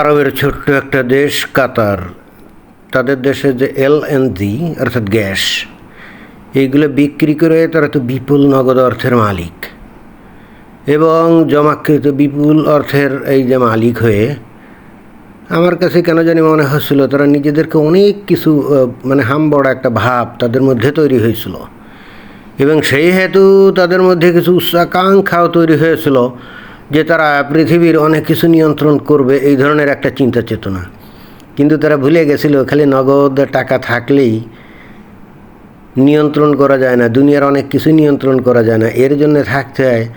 আরবের ছোট্ট একটা দেশ কাতার। তাদের দেশে যে এল এন জি, অর্থাৎ গ্যাস, এইগুলো বিক্রি করে তারা তো বিপুল নগদ অর্থের মালিক। এবং জমাকৃত বিপুল অর্থের এই যে মালিক হয়ে আমার কাছে কেন জানি মনে হচ্ছিল, তারা নিজেদেরকে অনেক কিছু মানে হামবড়া একটা ভাব তাদের মধ্যে তৈরি হয়েছিল। এবং সেই হেতু তাদের মধ্যে কিছু উচ্চাকাঙ্ক্ষাও তৈরি হয়েছিল। যে তারা পৃথিবীর অনেক কিছু নিয়ন্ত্রণ করবে, এই ধরনের একটা চিন্তা চেতনা। কিন্তু তারা ভুলে গেছিল, খালি নগদ টাকা থাকলেই নিয়ন্ত্রণ করা যায় না, দুনিয়ার অনেক কিছু নিয়ন্ত্রণ করা যায় না। এর জন্য থাকতে হয়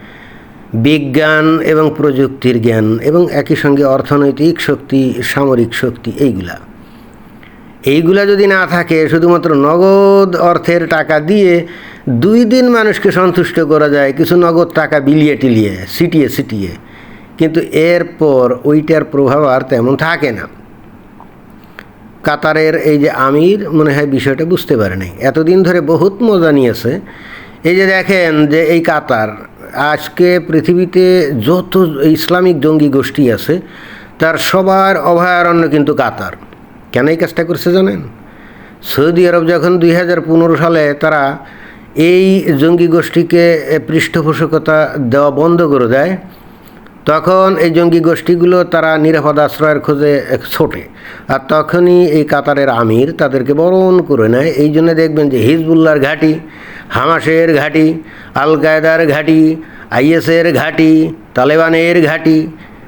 বিজ্ঞান এবং প্রযুক্তির জ্ঞান এবং একই সঙ্গে অর্থনৈতিক শক্তি, সামরিক শক্তি, এইগুলা। এইগুলা যদি না থাকে, শুধুমাত্র নগদ অর্থের টাকা দিয়ে দুই দিন মানুষকে সন্তুষ্ট করা যায়, কিছু নগদ টাকা বিলিয়ে টিলিয়ে সিটিয়ে সিটিয়ে কিন্তু এরপর ওইটার প্রভাব আর তেমন থাকে না। কাতারের এই যে আমির, মনে হয় বিষয়টা বুঝতে পারে নাই। এতদিন ধরে বহুত মজা নিয়েছে। এই যে দেখেন যে এই কাতার, আজকে পৃথিবীতে যত ইসলামিক জঙ্গি গোষ্ঠী আছে, তার সবার অভয়ারণ্য কিন্তু কাতার। কেন এই কাজটা করছে জানেন? সৌদি আরব যখন দুই হাজার পনেরো সালে তারা এই জঙ্গি গোষ্ঠীকে পৃষ্ঠপোষকতা দেওয়া বন্ধ করে দেয়, তখন এই জঙ্গি গোষ্ঠীগুলো তারা নিরাপদ আশ্রয়ের খোঁজে ছোটে। আর তখনই এই কাতারের আমির তাদেরকে বরণ করে নেয়। এই জন্য দেখবেন যে হিজবুল্লার ঘাঁটি, হামাসের ঘাঁটি আল কায়দার ঘাঁটি, আইএসের ঘাঁটি, তালেবানের ঘাঁটি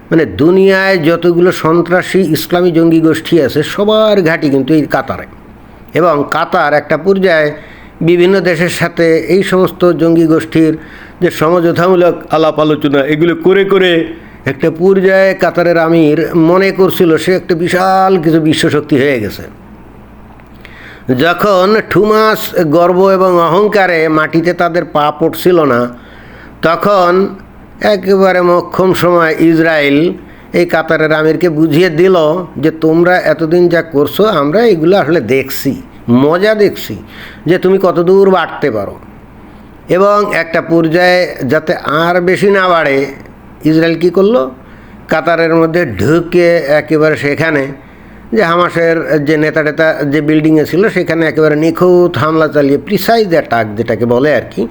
মানে দুনিয়ায় যতগুলো সন্ত্রাসী ইসলামী জঙ্গি গোষ্ঠী আছে, সবার ঘাঁটি কিন্তু এই কাতারে। এবং কাতার একটা পর্যায়ে বিভিন্ন দেশের সাথে এই সমস্ত জঙ্গি গোষ্ঠীর যে সমঝোতামূলক আলাপ আলোচনা, এগুলো করে করে একটা পর্যায়ে কাতারের আমির মনে করছিল সে একটা বিশাল কিছু বিশ্বশক্তি হয়ে গেছে। যখন ঠুমাস গর্ব এবং অহংকারে মাটিতে তাদের পা পড়ছিল না, তখন একেবারে মক্ষম সময় ইসরায়েল এই কাতারের আমিরকে বুঝিয়ে দিল যে তোমরা এতদিন যা করছ, আমরা এগুলো আসলে দেখছি। মজা দেখছি যে তুমি কতদূর বাড়তে পারো। এবং একটা পর্যায়ে যাতে আর বেশি না বাড়ে, ইসরায়েল কী করল? কাতারের মধ্যে ঢুকে একেবারে সেখানে যে হামাসের যে নেতা টেতা যে বিল্ডিংয়ে ছিল, সেখানে একেবারে নিখুঁত হামলা চালিয়ে প্রিসাইজ অ্যাটাক যেটাকে বলে আর কি,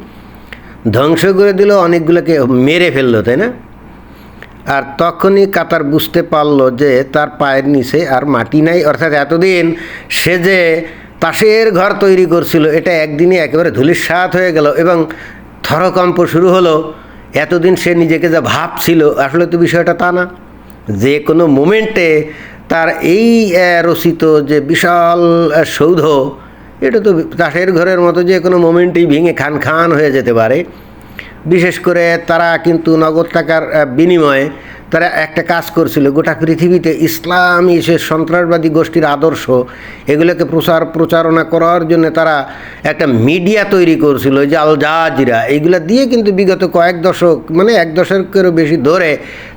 ধ্বংস করে দিল, অনেকগুলোকে মেরে ফেলল, তাই না? আর তখনই কাতার বুঝতে পারল যে তার পায়ের নিচে আর মাটি নাই। অর্থাৎ এতদিন সে যে তাসের ঘর তৈরি করছিল। এটা একদিনে একেবারে ধুলির সাত হয়ে গেল এবং থরকম্প শুরু হলো। এতদিন সে নিজেকে যা ভাবছিল, আসলে তো বিষয়টা তা না। যে কোনো মোমেন্টে তার এই রচিত যে বিশাল সৌধ, এটা তো তাসের ঘরের মতো যে কোনো মোমেন্টেই ভেঙে খান খান হয়ে যেতে পারে। বিশেষ করে তারা কিন্তু নগদ টাকার বিনিময়ে তারা একটা কাজ করছিল, গোটা পৃথিবীতে ইসলামী সে সন্ত্রাসবাদী গোষ্ঠীর আদর্শ, এগুলোকে প্রচার প্রচারণা করার জন্য তারা একটা মিডিয়া তৈরি করছিল যে আল জাজিরা, এইগুলা দিয়ে কিন্তু বিগত কয়েক দশক মানে এক দশকেরও বেশি ধরে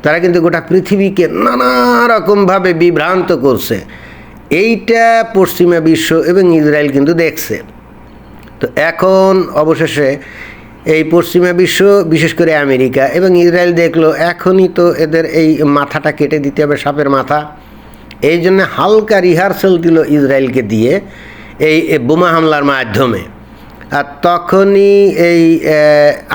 তারা কিন্তু গোটা পৃথিবীকে নানা রকমভাবে বিভ্রান্ত করছে। এইটা পশ্চিমা বিশ্ব এবং ইসরায়েল কিন্তু দেখছে। তো এখন অবশেষে এই পশ্চিমা বিশ্ব, বিশেষ করে আমেরিকা এবং ইসরায়েল দেখল এখনই তো এদের এই মাথাটা কেটে দিতে হবে সাপের মাথা। এই জন্য হালকা রিহার্সাল দিল ইসরায়েলকে দিয়ে এই বোমা হামলার মাধ্যমে। আর তখনই এই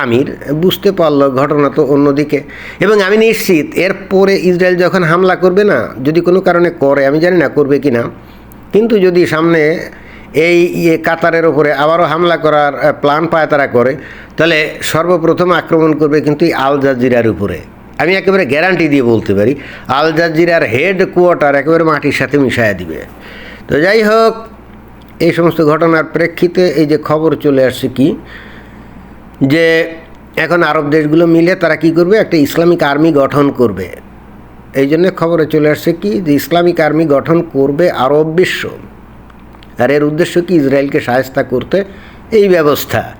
আমির বুঝতে পারল ঘটনা তো অন্যদিকে। এবং আমি নিশ্চিত এরপরে ইসরায়েল যখন হামলা করবে না, যদি কোনো কারণে করে, আমি জানি না করবে কি না কিন্তু যদি সামনে এই ইয়ে কাতারের ওপরে আবারও হামলা করার প্ল্যান পায় তারা করে। তাহলে সর্বপ্রথম আক্রমণ করবে কিন্তু আল জাজিরার উপরে। আমি একেবারে গ্যারান্টি দিয়ে বলতে পারি, আল জাজিরার হেড কোয়ার্টার একেবারে মাটির সাথে মিশায়া দিবে। তো যাই হোক, এই সমস্ত ঘটনার প্রেক্ষিতে এই যে খবর চলে আসছে কি, যে এখন আরব দেশগুলো মিলে তারা কি করবে? একটা ইসলামিক আর্মি গঠন করবে। এই জন্য খবরে চলে আসছে কি, যে ইসলামিক আর্মি গঠন করবে আরব বিশ্ব। আর এর উদ্দেশ্য কি? ইসরায়েলকে সাহায্য করতে এই ব্যবস্থা।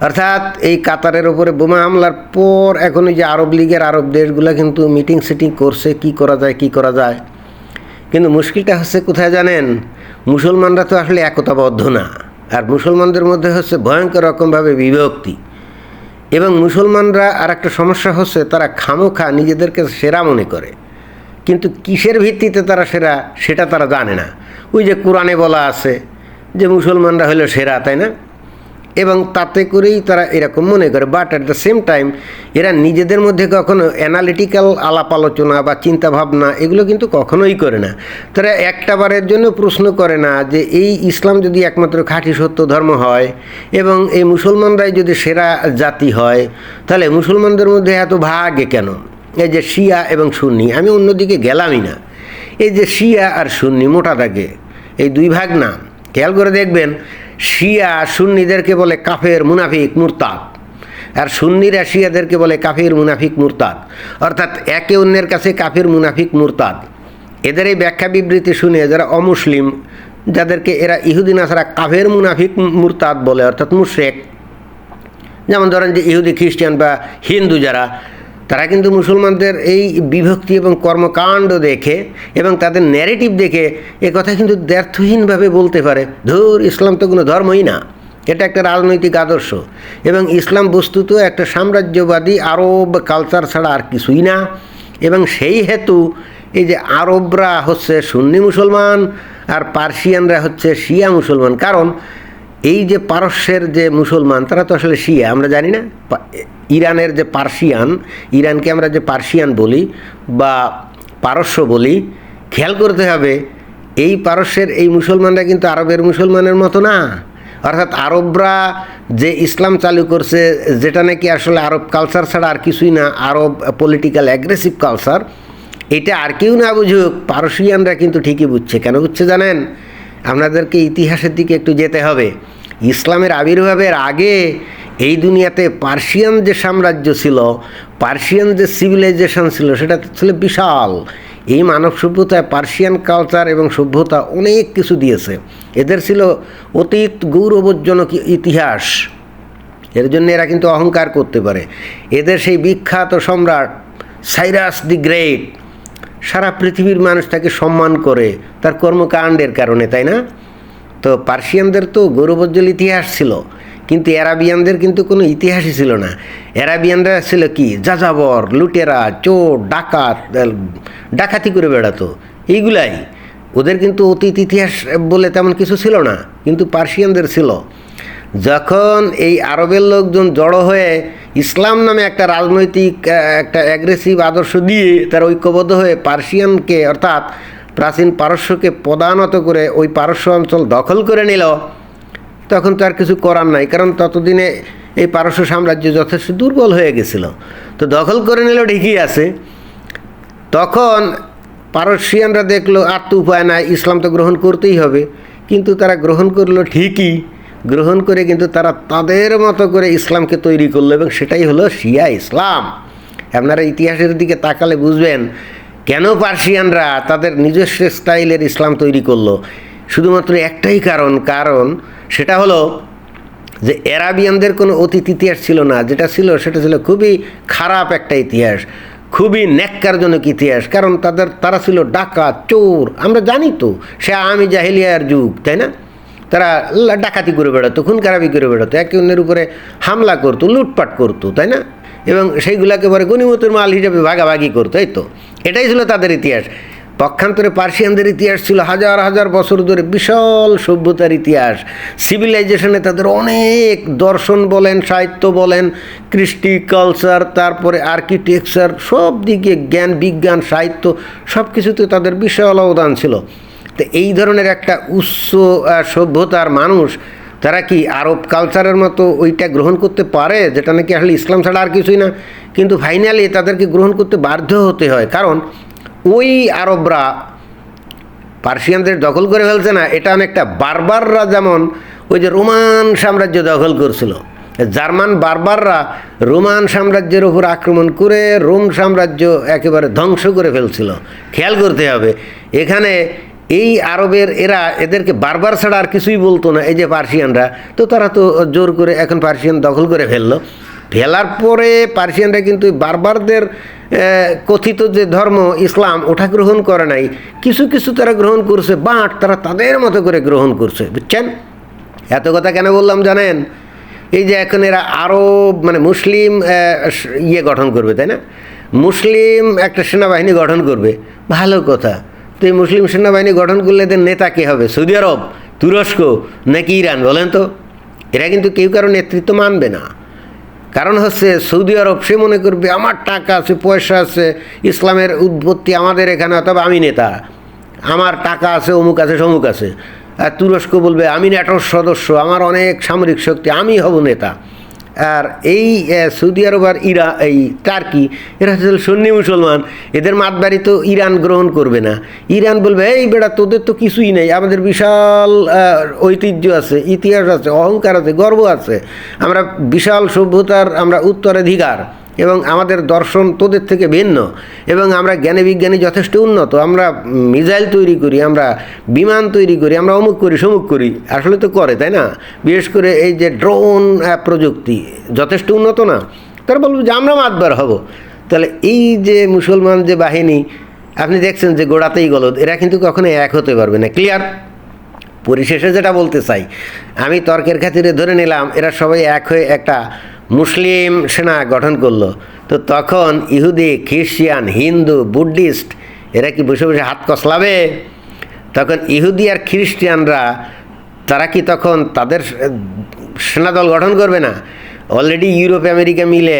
অর্থাৎ এই কাতারের ওপরে বোমা হামলার পর এখন যে আরব লীগের আরব দেশগুলো কিন্তু মিটিং সিটিং করছে, কি করা যায়, কি করা যায়। কিন্তু মুশকিলটা হচ্ছে কোথায় জানেন? মুসলমানরা তো আসলে একতাবদ্ধ না। আর মুসলমানদের মধ্যে হচ্ছে ভয়ঙ্কর রকমভাবে বিভক্তি। এবং মুসলমানরা আর একটা সমস্যা হচ্ছে, তারা খামোখা নিজেদেরকে সেরা মনে করে। কিন্তু কিসের ভিত্তিতে তারা সেরা, সেটা তারা জানে না। ওই যে কোরআনে বলা আছে যে মুসলমানরা হলো সেরা, তাই না? এবং তাতে করেই তারা এরকম মনে করে but at the same time এরা নিজেদের মধ্যে কখনো অ্যানালিটিক্যাল আলাপ আলোচনা বা চিন্তাভাবনা এগুলো কিন্তু কখনোই করে না। তারা একটা বারের জন্য প্রশ্ন করে না যে এই ইসলাম যদি একমাত্র খাঁটি সত্য ধর্ম হয় এবং এই মুসলমানরাই যদি সেরা জাতি হয়, তাহলে মুসলমানদের মধ্যে এত ভাগে কেন? এই যে শিয়া এবং সুন্নি, আমি অন্যদিকে গেলামই না। এই যে শিয়া আর সুন্নি মোটা দাগে এই দুই ভাগ না। খেয়াল করে দেখবেন, শিয়া সুন্নিদেরকে বলে কাফের, মুনাফিক, মুরতাদ। আর সুন্নিরা শিয়াদেরকে বলে কাফির, মুনাফিক, মুরতাদ। অর্থাৎ একে অন্যের কাছে কাফির, মুনাফিক, মুরতাদ। এদের এই ব্যাখ্যা বিবৃতি শুনে যারা অমুসলিম, যাদেরকে এরা ইহুদিন আসারা কাফের, মুনাফিক, মুরতাদ বলে, অর্থাৎ মুশ্রেক। যেমন ধরেন যে ইহুদি, খ্রিস্টান বা হিন্দু যারা তারা কিন্তু মুসলমানদের এই বিভক্তি এবং কর্মকাণ্ড দেখে এবং তাদের ন্যারেটিভ দেখে এ কথা কিন্তু দ্ব্যর্থহীনভাবে বলতে পারে। ধুর, ইসলাম তো কোনো ধর্মই না। এটা একটা রাজনৈতিক আদর্শ। এবং ইসলাম বস্তুত একটা সাম্রাজ্যবাদী আরব কালচার ছাড়া আর কিছুই না। এবং সেই হেতু এই যে আরবরা হচ্ছে সুন্নি মুসলমান আর পার্সিয়ানরা হচ্ছে শিয়া মুসলমান। কারণ এই যে পারস্যের যে মুসলমান, তারা তো আসলে শিয়া, আমরা জানি না? ইরানের যে পার্সিয়ান, ইরানকে আমরা যে পার্সিয়ান বলি বা পারস্য বলি, খেয়াল করতে হবে, এই পারস্যের এই মুসলমানরা কিন্তু আরবের মুসলমানের মতো না। অর্থাৎ আরবরা যে ইসলাম চালু করছে, যেটা নাকি আসলে আরব কালচার ছাড়া আর কিছুই না, আরব পলিটিক্যাল অ্যাগ্রেসিভ কালচার এটা আর কেউ না বুঝুক, পারসিয়ানরা কিন্তু ঠিকই বুঝছে। কেন বুঝছে জানেন? আপনাদেরকে ইতিহাসের দিকে একটু যেতে হবে। ইসলামের আবির্ভাবের আগে এই দুনিয়াতে পার্সিয়ান যে সাম্রাজ্য ছিল, পার্সিয়ান যে সিভিলাইজেশন ছিল, সেটা ছিল বিশাল। এই মানব সভ্যতায় পার্সিয়ান কালচার এবং সভ্যতা অনেক কিছু দিয়েছে। এদের ছিল অতীত গৌরবজ্জনক ইতিহাস। এর জন্য এরা কিন্তু অহংকার করতে পারে। এদের সেই বিখ্যাত সম্রাট সাইরাস দি গ্রেট, সারা পৃথিবীর মানুষ তাকে সম্মান করে, তার কর্মকাণ্ডের কারণে, তাই না? তো পার্সিয়ানদের তো গৌরবোজ্জ্বল ইতিহাস ছিল, কিন্তু অ্যারাবিয়ানদের কিন্তু কোনো ইতিহাসই ছিল না। অ্যারাবিয়ানরা ছিল কি? যাযাবর, লুটেরা, চোর, ডাকাত ডাকাতি করে বেড়াতো, এইগুলাই। ওদের কিন্তু অতীত ইতিহাস বলে তেমন কিছু ছিল না, কিন্তু পার্সিয়ানদের ছিল। যখন এই আরবের লোকজন জড়ো হয়ে ইসলাম নামে একটা রাজনৈতিক একটা অ্যাগ্রেসিভ আদর্শ দিয়ে তার ঐক্যবদ্ধ হয়ে পার্সিয়ানকে অর্থাৎ প্রাচীন পারস্যকে পদানত করে ওই পারস্য অঞ্চল দখল করে নিল, তখন তো আর কিছু করার নাই, কারণ ততদিনে এই পারস্য সাম্রাজ্য যথেষ্ট দুর্বল হয়ে গেছিল। তো দখল করে নিল ঠিকই আছে। তখন পারস্যিয়ানরা দেখল, আর তো উপায় নাই, ইসলাম তো গ্রহণ করতেই হবে। কিন্তু তারা গ্রহণ করল ঠিকই, গ্রহণ করে কিন্তু তারা তাদের মতো করে ইসলামকে তৈরি করল এবং সেটাই হলো শিয়া ইসলাম। আপনারা ইতিহাসের দিকে তাকালে বুঝবেন কেন পার্সিয়ানরা তাদের নিজস্ব স্টাইলের ইসলাম তৈরি করল? শুধুমাত্র একটাই কারণ কারণ সেটা হলো যে অ্যারাবিয়ানদের কোনো অতীত ইতিহাস ছিল না। যেটা ছিল সেটা ছিল খুবই খারাপ একটা ইতিহাস, খুবই ন্যাক্কারজনক ইতিহাস। কারণ তাদের, তারা ছিল ডাকাত, চোর, আমরা জানি তো, সে আমি জাহিলিয়ার যুগ, তাই না? তারা ডাকাতি করে বেড়াতো খুন খারাপি করে বেড়াতো, একে অন্যের উপরে হামলা করতো, লুটপাট করতো, তাই না? এবং সেইগুলাকে পরে গণিমতের মাল হিসাবে ভাগাভাগি করতো, এই তো। এটাই ছিল তাদের ইতিহাস। পক্ষান্তরে পার্সিয়ানদের ইতিহাস ছিল হাজার হাজার বছর ধরে বিশাল সভ্যতার ইতিহাস। সিভিলাইজেশনে তাদের অনেক দর্শন বলেন, সাহিত্য বলেন, কৃষ্টি কালচার তারপরে আর্কিটেকচার সব দিকে জ্ঞান, বিজ্ঞান, সাহিত্য সব কিছুতে তাদের বিশাল অবদান ছিল। তো এই ধরনের একটা উচ্চ সভ্যতার মানুষ তারা কি আরব কালচারের মতো ওইটা গ্রহণ করতে পারে, যেটা নাকি আসলে ইসলাম ছাড়া আর কিছুই না? কিন্তু ফাইনালি তাদেরকে গ্রহণ করতে বাধ্য হতে হয়। কারণ ওই আরবরা পার্সিয়ানদের দখল করে ফেলছে না, এটা অনেকটা বারবাররা যেমন ওই যে রোমান সাম্রাজ্য দখল করছিল, জার্মান বারবাররা রোমান সাম্রাজ্যের উপর আক্রমণ করে রোম সাম্রাজ্য একেবারে ধ্বংস করে ফেলছিল। খেয়াল করতে হবে, এখানে এই আরবের এরা এদেরকে বারবার ছাড়া আর কিছুই বলতো না, এই যে পার্সিয়ানরা। তো তারা তো জোর করে এখন পার্সিয়ান দখল করে ফেলল। ফেলার পরে পার্সিয়ানরা কিন্তু বারবারদের কথিত যে ধর্ম, ইসলাম, ওটা গ্রহণ করে নাই। কিছু কিছু তারা গ্রহণ করছে, বাট তারা তাদের মতো করে গ্রহণ করছে, বুঝছেন? এত কথা কেন বললাম জানেন? এই যে এখন এরা আরও মানে মুসলিম ইয়ে গঠন করবে, তাই না? মুসলিম একটা সেনাবাহিনী গঠন করবে, ভালো কথা। তো এই মুসলিম সেনাবাহিনী গঠন করলে এদের নেতা কে হবে? সৌদি আরব, তুরস্ক নাকি ইরান? বলেন তো। এরা কিন্তু কেউ কারও নেতৃত্ব মানবে না। কারণ হচ্ছে সৌদি আরব সে মনে করবে, আমার টাকা আছে, পয়সা আছে, ইসলামের উৎপত্তি আমাদের এখানে, অথবা আমি নেতা। আমার টাকা আছে, অমুক আছে, সমুক আছে। আর তুরস্ক বলবে, আমি ন্যাটোর সদস্য, আমার অনেক সামরিক শক্তি, আমি হব নেতা। আর এই সৌদি আরব আর ইরা, এই টার্কি, এরা হচ্ছে সন্নি মুসলমান। এদের মাতবাড়ি তো ইরান গ্রহণ করবে না। ইরান বলবে, এই বেড়া তোদের তো কিছুই নেই। আমাদের বিশাল ঐতিহ্য আছে, ইতিহাস আছে, অহংকার আছে, গর্ব আছে। আমরা বিশাল সভ্যতার, আমরা উত্তরাধিকার। এবং আমাদের দর্শন তোদের থেকে ভিন্ন। এবং আমরা জ্ঞানে বিজ্ঞানী যথেষ্ট উন্নত। আমরা মিসাইল তৈরি করি, আমরা বিমান তৈরি করি, আমরা অমুক করি, সমুক করি। আসলে তো করে, তাই না? বিশেষ করে এই যে ড্রোন প্রযুক্তি যথেষ্ট উন্নত না? তারা বলব যে আমরা মাতবার হব। তাহলে এই যে মুসলমান যে বাহিনী, আপনি দেখছেন যে গোড়াতেই গলদ, এরা কিন্তু কখনো এক হতে পারবে না। ক্লিয়ার পরিশেষে যেটা বলতে চাই, আমি তর্কের খাতিরে ধরে নিলাম, এরা সবাই এক হয়ে একটা মুসলিম সেনা গঠন করল। তো তখন ইহুদি খ্রিস্টিয়ান হিন্দু, বুদ্ধিস্ট এরা কি বসে বসে হাত কসলাবে? তখন ইহুদি আর খ্রিস্টিয়ানরা তারা কি তখন তাদের সেনাদল গঠন করবে না? অলরেডি ইউরোপ আমেরিকা মিলে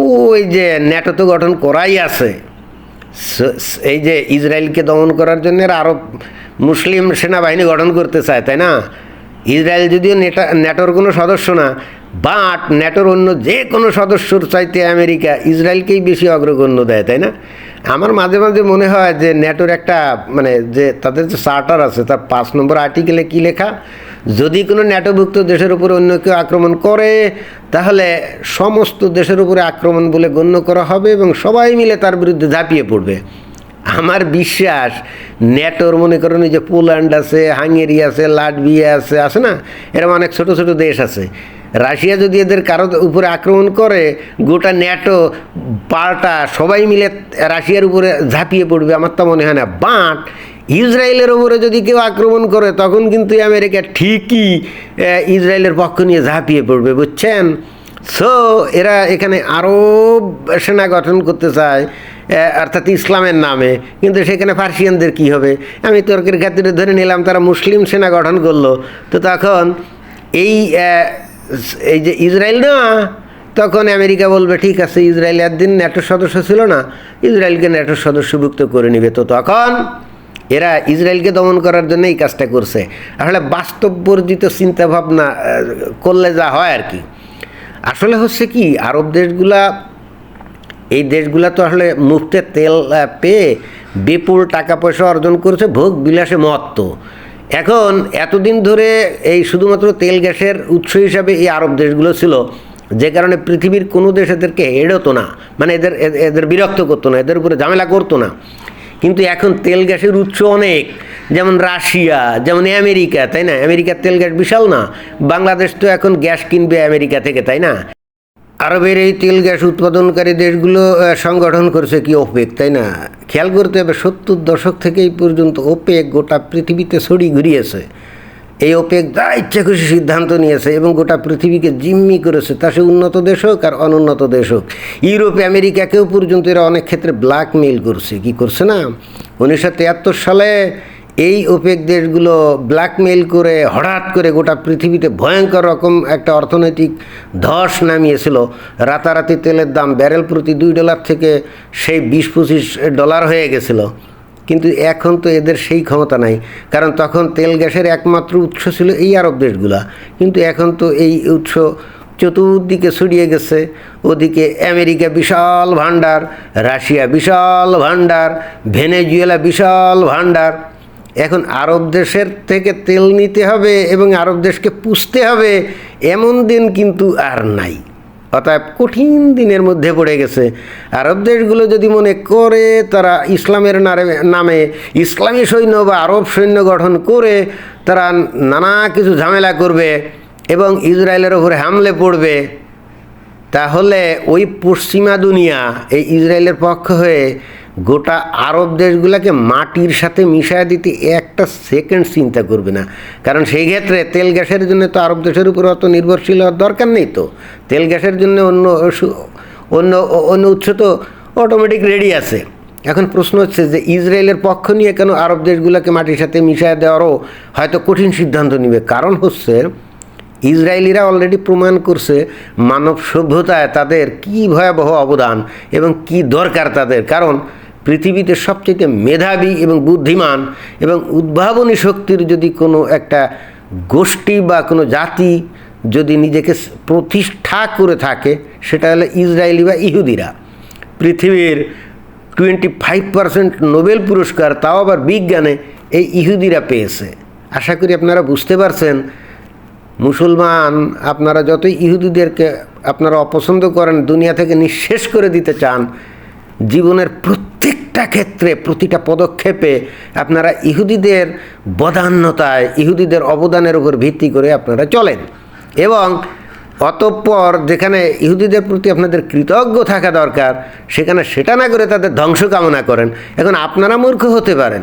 ওই যে ন্যাটো তো গঠন করাই আছে। এই যে ইসরায়েলকে দমন করার জন্য আরব মুসলিম সেনাবাহিনী গঠন করতে চায়, তাই না? ইসরায়েল যদিও নেটা ন্যাটোর কোনো সদস্য না, বাট ন্যাটোর অন্য যে কোনো সদস্যর চাইতে আমেরিকা ইসরায়েলকেই বেশি অগ্রগণ্য দেয়, তাই না? আমার মাঝে মাঝে মনে হয় যে ন্যাটোর একটা মানে যে তাদের যে চার্টার আছে, তার পাঁচ নম্বর আর্টিকেলে কী লেখা? যদি কোনো ন্যাটোভুক্ত দেশের উপরে অন্য কেউ আক্রমণ করে, তাহলে সমস্ত দেশের উপরে আক্রমণ বলে গণ্য করা হবে এবং সবাই মিলে তার বিরুদ্ধে ঝাঁপিয়ে পড়বে। আমার বিশ্বাস ন্যাটোর মনে করেন যে পোল্যান্ড আছে, হাঙ্গেরি আছে, লাটভিয়া আছে আছে না? এরকম অনেক ছোট ছোট দেশ আছে। রাশিয়া যদি এদের কারও উপরে আক্রমণ করে, গোটা ন্যাটো পাল্টা সবাই মিলে রাশিয়ার উপরে ঝাঁপিয়ে পড়বে, আমার তো মনে হয় না। বাট, ইসরায়েলের উপরে যদি কেউ আক্রমণ করে, তখন কিন্তু আমেরিকা ঠিকই ইসরায়েলের পক্ষ নিয়ে ঝাঁপিয়ে পড়বে, বুঝছেন? সো এরা এখানে আরও সেনা গঠন করতে চায়। অর্থাৎ ইসলামের নামে কিন্তু সেখানে পার্সিয়ানদের কি হবে? আমি তর্কের খাতিরে ধরে নিলাম তারা মুসলিম সেনা গঠন করল। তো তখন এই এই যে ইসরায়েল না তখন আমেরিকা বলবে ঠিক আছে ইসরায়েল একদিন ন্যাটোর সদস্য ছিল না ইসরায়েলকে ন্যাটোর সদস্যভুক্ত করে নিবে। তো তখন এরা ইসরায়েলকে দমন করার জন্য এই কাজটা করছে। আসলে বাস্তববর্জিত চিন্তাভাবনা আহ, করলে যা হয় আর কি। আসলে হচ্ছে কি আরব দেশগুলা এই দেশগুলা তো আসলে মুফতে তেল পেয়ে বিপুল টাকা পয়সা অর্জন করেছে, ভোগ বিলাসে মত্ত এখন এতদিন ধরে এই শুধুমাত্র তেল গ্যাসের উৎস হিসাবে এই আরব দেশগুলো ছিল, যে কারণে পৃথিবীর কোনো দেশ এদেরকে এড়োতো না মানে এদের এদের বিরক্ত করতো না, এদের উপরে ঝামেলা করতো না। কিন্তু এখন তেল গ্যাসের উৎস অনেক, যেমন রাশিয়া, যেমন আমেরিকা, তাই না? আমেরিকার তেল গ্যাস বিশাল না, বাংলাদেশ তো এখন গ্যাস কিনবে আমেরিকা থেকে, তাই না? আরবের এই তেল গ্যাস উৎপাদনকারী দেশগুলো সংগঠন করছে কি ওপেক, তাই না? খেয়াল করতে হবে, সত্তর দশক থেকে এই পর্যন্ত ওপেক গোটা পৃথিবীতে ছড়ি ঘুরিয়েছে। এই ওপেক যা ইচ্ছা খুশি সিদ্ধান্ত নিয়েছে এবং গোটা পৃথিবীকে জিম্মি করেছে, তা সে উন্নত দেশ হোক আর অনুন্নত দেশ হোক। ইউরোপ, আমেরিকাকেও পর্যন্ত এরা অনেক ক্ষেত্রে ব্ল্যাকমেইল করছে। কি করছে না? উনিশশো তিয়াত্তর সালে এই ওপেক দেশগুলো ব্ল্যাকমেইল করে, হঠাৎ করে গোটা পৃথিবীতে ভয়ঙ্কর রকম একটা অর্থনৈতিক ধস নামিয়েছিল। রাতারাতি তেলের দাম ব্যারেল প্রতি দুই ডলার থেকে সেই বিশ পঁচিশ ডলার হয়ে গেছিল। কিন্তু এখন তো এদের সেই ক্ষমতা নাই। কারণ তখন তেল গ্যাসের একমাত্র উৎস ছিল এই আরব দেশগুলা। কিন্তু এখন তো এই উৎস চতুর্দিকে ছড়িয়ে গেছে। ওদিকে আমেরিকা বিশাল ভাণ্ডার, রাশিয়া বিশাল ভাণ্ডার, ভেনেজুয়েলা বিশাল ভাণ্ডার। এখন আরব দেশের থেকে তেল নিতে হবে এবং আরব দেশকে পুষতে হবে, এমন দিন কিন্তু আর নাই। অতএব কঠিন দিনের মধ্যে পড়ে গেছে। আরব দেশগুলো যদি মনে করে তারা ইসলামের নামে ইসলামী সৈন্য বা আরব সৈন্য গঠন করে, তারা নানা কিছু ঝামেলা করবে এবং ইসরায়েলের ওপরে হামলে পড়বে, তাহলে ওই পশ্চিমা দুনিয়া, এই ইসরায়েলের পক্ষ হয়ে গোটা আরব দেশগুলোকে মাটির সাথে মিশায় দিতে একটা সেকেন্ড চিন্তা করবে না। কারণ সেই ক্ষেত্রে তেল গ্যাসের জন্য তো আরব দেশের উপর অত নির্ভরশীল হওয়ার দরকার নেই তো। তেল গ্যাসের জন্য অন্য অন্য অন্য উৎস তো অটোমেটিক রেডি আছে। এখন প্রশ্ন হচ্ছে যে ইসরায়েলের পক্ষ নিয়ে কেন আরব দেশগুলোকে মাটির সাথে মিশায় দেওয়ারও হয়তো কঠিন সিদ্ধান্ত নিবে। কারণ হচ্ছে, ইসরায়েলিরা অলরেডি প্রমাণ করছে মানব সভ্যতায় তাদের কী ভয়াবহ অবদান এবং কি দরকার তাদের। কারণ পৃথিবীতে সবচেয়ে মেধাবী এবং বুদ্ধিমান এবং উদ্ভাবনী শক্তির যদি কোনো একটা গোষ্ঠী বা কোনো জাতি যদি নিজেকে প্রতিষ্ঠা করে থাকে, সেটা হলো ইসরায়েলি বা ইহুদিরা। পৃথিবীর টোয়েন্টি ফাইভ পার্সেন্ট নোবেল পুরস্কার তাও আবার বিজ্ঞানে এই ইহুদিরা পেয়েছে। আশা করি আপনারা বুঝতে পারছেন, মুসলমান আপনারা যতই ইহুদিদেরকে আপনারা অপছন্দ করেন, দুনিয়া থেকে নিঃশেষ করে দিতে চান, জীবনের প্রত্যেকটা ক্ষেত্রে, প্রতিটা পদক্ষেপে আপনারা ইহুদিদের বদান্যতায়, ইহুদিদের অবদানের উপর ভিত্তি করে আপনারা চলেন। এবং অতঃপর যেখানে ইহুদিদের প্রতি আপনাদের কৃতজ্ঞ থাকা দরকার, সেখানে সেটা না করে তাদের ধ্বংস কামনা করেন। এখন আপনারা মূর্খ হতে পারেন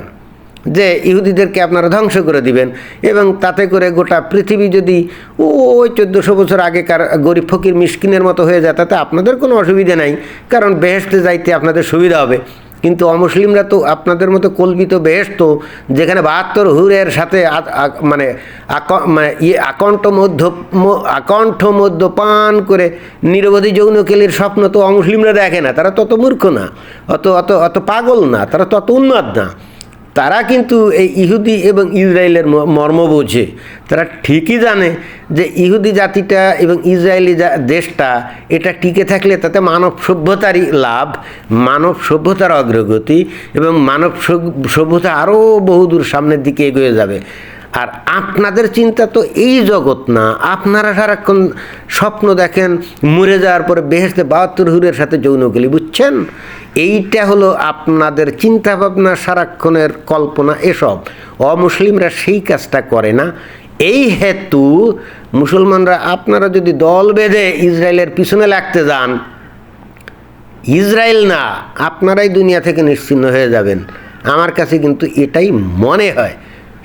যে ইহুদিদেরকে আপনারা ধ্বংস করে দিবেন এবং তাতে করে গোটা পৃথিবী যদি ওই চোদ্দোশো বছর আগেকার গরিব ফকির মিসকিনের মতো হয়ে যায়, তাতে আপনাদের কোনো অসুবিধা নাই। কারণ বেহেস্তে যাইতে আপনাদের সুবিধা হবে। কিন্তু অমুসলিমরা তো আপনাদের মতো কল্পিত বেশ তো যেখানে বাহাত্তর হুরের সাথে মানে মানে ইয়ে আকণ্ঠ মধ্য আকণ্ঠ মধ্য পান করে নিরবধি যৌনকেলির স্বপ্ন তো অমুসলিমরা দেখে না, তারা তত মূর্খ না, অত অত অত পাগল না, তারা তত উন্মাদ না। তারা কিন্তু এই ইহুদি এবং ইসরায়েলের মর্ম বোঝে। তারা ঠিকই জানে যে ইহুদি জাতিটা এবং ইসরায়েলি দেশটা এটা টিকে থাকলে তাতে মানব সভ্যতারই লাভ, মানব সভ্যতার অগ্রগতি এবং মানব সভ্যতা আরও বহুদূর সামনের দিকে এগিয়ে যাবে। আর আপনাদের চিন্তা তো এই জগৎ না। আপনারা সারাক্ষণ স্বপ্ন দেখেন, মরে যাওয়ার পরে বেহেস্তে বাহাত্তর হুরের সাথে যৌনকলি বুঝছেন? এইটা হলো আপনাদের চিন্তাভাবনা, সারাক্ষণের কল্পনা, এসব। অমুসলিমরা সেই কাজটা করে না। এই হেতু মুসলমানরা, আপনারা যদি দল বেঁধে ইসরায়েলের পিছনে লাগতে যান, ইসরায়েল না, আপনারাই দুনিয়া থেকে নিশ্চিন্ন হয়ে যাবেন। আমার কাছে কিন্তু এটাই মনে হয়।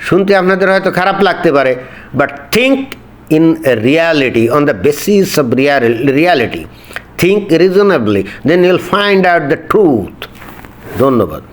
শুনতে আপনাদের হয়তো খারাপ লাগতে পারে but think in reality on the basis of reality think reasonably then you'll find out the truth ধন্যবাদ